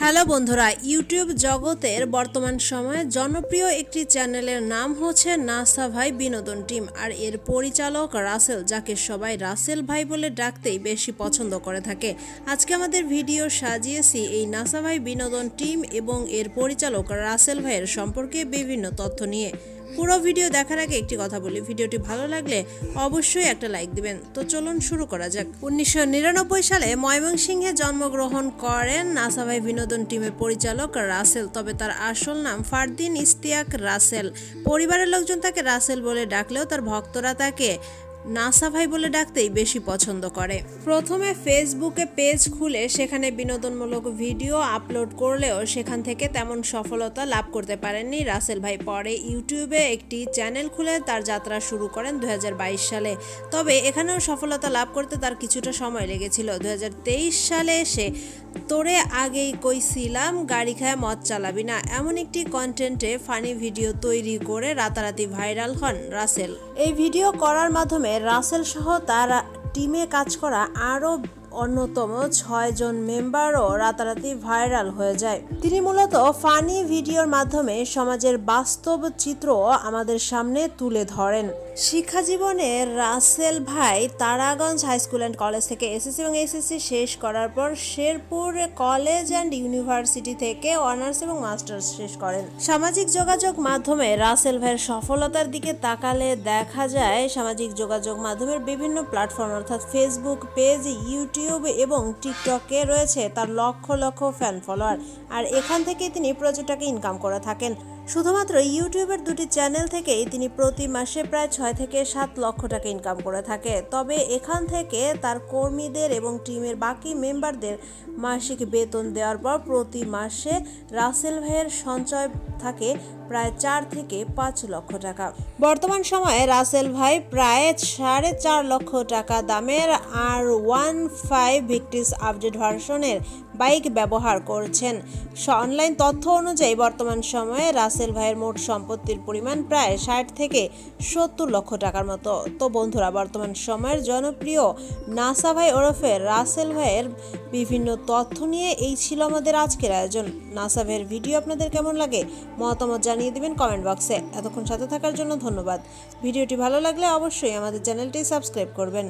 Hello বন্ধুরা YouTube জগতের বর্তমান সময়ে জনপ্রিয় একটি চ্যানেলের নাম হচ্ছে নাসা ভাই বিনোদন টিম আর এর পরিচালক রাসেল, যাকে সবাই রাসেল ভাই বলে ডাকতেই বেশি পছন্দ করে থাকে। আজকে আমাদের ভিডিও সাজিয়েছি এই নাসা ভাই বিনোদন টিম এবং এর পরিচালক রাসেল ভাইয়ের সম্পর্কে বিভিন্ন তথ্য নিয়ে। পুরো ভিডিও দেখার আগে একটি কথা বলি। ভিডিওটি ভালো লাগলে অবশ্যই একটা লাইক দিবেন। তো চলুন শুরু করা যাক। উনিশশো নিরানব্বই সালে ময়মনসিংহে জন্মগ্রহণ করেন নাসাভাই বিনোদন টিমের পরিচালক রাসেল, তবে তার আসল নাম ফারদিন ইস্তিয়াক রাসেল। পরিবারের লোকজন তাকে রাসেল বলে ডাকলেও তার ভক্তরা তাকে নাসা ভাই বলে ডাকতেই বেশি পছন্দ করে। প্রথমে ফেসবুকে পেজ খুলে সেখানে বিনোদনমূলক ভিডিও আপলোড করলেও সেখান থেকে তেমন সফলতা লাভ করতে পারেননি রাসেল ভাই। পরে ইউটিউবে একটি চ্যানেল খুলে তার যাত্রা শুরু করেন দু হাজার বাইশ সালে। তবে এখানেও সফলতা লাভ করতে তার কিছুটা সময় লেগেছিল। দু হাজার তেইশ সালে এসে তোরে আগেই কইছিলাম, গাড়ি খায় মদ চালাবি না। এমন একটি কন্টেন্টে ফানি ভিডিও তৈরি করে রাতারাতি ভাইরাল হন রাসেল। এই ভিডিও করার মাধ্যমে রাসেল সহ তার টিমে কাজ করা আরও অন্যতম ছয়জন মেম্বারও রাতারাতি ভাইরাল হয়ে যায়। তিনি মূলত ফানি ভিডিওর মাধ্যমে সমাজের বাস্তব চিত্র আমাদের সামনে তুলে ধরেন। শিক্ষা জীবনে রাসেল ভাই Taraganj high school and college থেকে এসএসসি এবং এসএসসি শেষ করার পর শেরপুর কলেজ অ্যান্ড ইউনিভার্সিটি থেকে অনার্স এবং মাস্টার্স শেষ করেন। সামাজিক যোগাযোগ মাধ্যমে রাসেল ভাইয়ের সফলতার দিকে তাকালে দেখা যায় সামাজিক যোগাযোগ মাধ্যমের বিভিন্ন প্ল্যাটফর্ম অর্থাৎ ফেসবুক পেজ ইউটিউব এবং টিকটকে রয়েছে তার লক্ষ লক্ষ ফ্যান ফলোয়ার আর এখান থেকে তিনি প্রচুর টাকা ইনকাম করে থাকেন। শুধুমাত্র ইউটিউবের দুটি চ্যানেল থেকেই তিনি প্রতি মাসে প্রায় ছয় থেকে সাত লক্ষ টাকা ইনকাম করে থাকে। তবে এখান থেকে তার কর্মীদের এবং টিমের বাকি মেম্বারদের মাসিক বেতন দেওয়ার পর প্রতি মাসে রাসেল ভাইয়ের সঞ্চয় থাকে প্রায় চার থেকে পাঁচ লক্ষ টাকা। বর্তমান সময়ে রাসেল ভাই প্রায় সাড়ে চার লক্ষ টাকা দামের আর ওয়ান ফাইভ ভিক্টিস আপডেট ভার্সনের বাইক ব্যবহার করছেন। অনলাইন তথ্য অনুযায়ী বর্তমান সময়ে রাসেল ভাইয়ের মোট সম্পত্তির পরিমাণ প্রায় ষাট থেকে সত্তর লক্ষ টাকার মতো। তো বন্ধুরা, বর্তমান সময়ের জনপ্রিয় নাসা ভাই ওরফে রাসেল ভাইয়ের বিভিন্ন তথ্য নিয়ে এই ছিল আমাদের আজকের আয়োজন। নাসা ভাইয়ের ভিডিও আপনাদের কেমন লাগে মতামত জানিয়ে দিবেন কমেন্ট বক্সে। এতক্ষণ সাথে থাকার জন্য ধন্যবাদ। ভিডিওটি ভালো লাগলে অবশ্যই আমাদের চ্যানেলটি সাবস্ক্রাইব করবেন।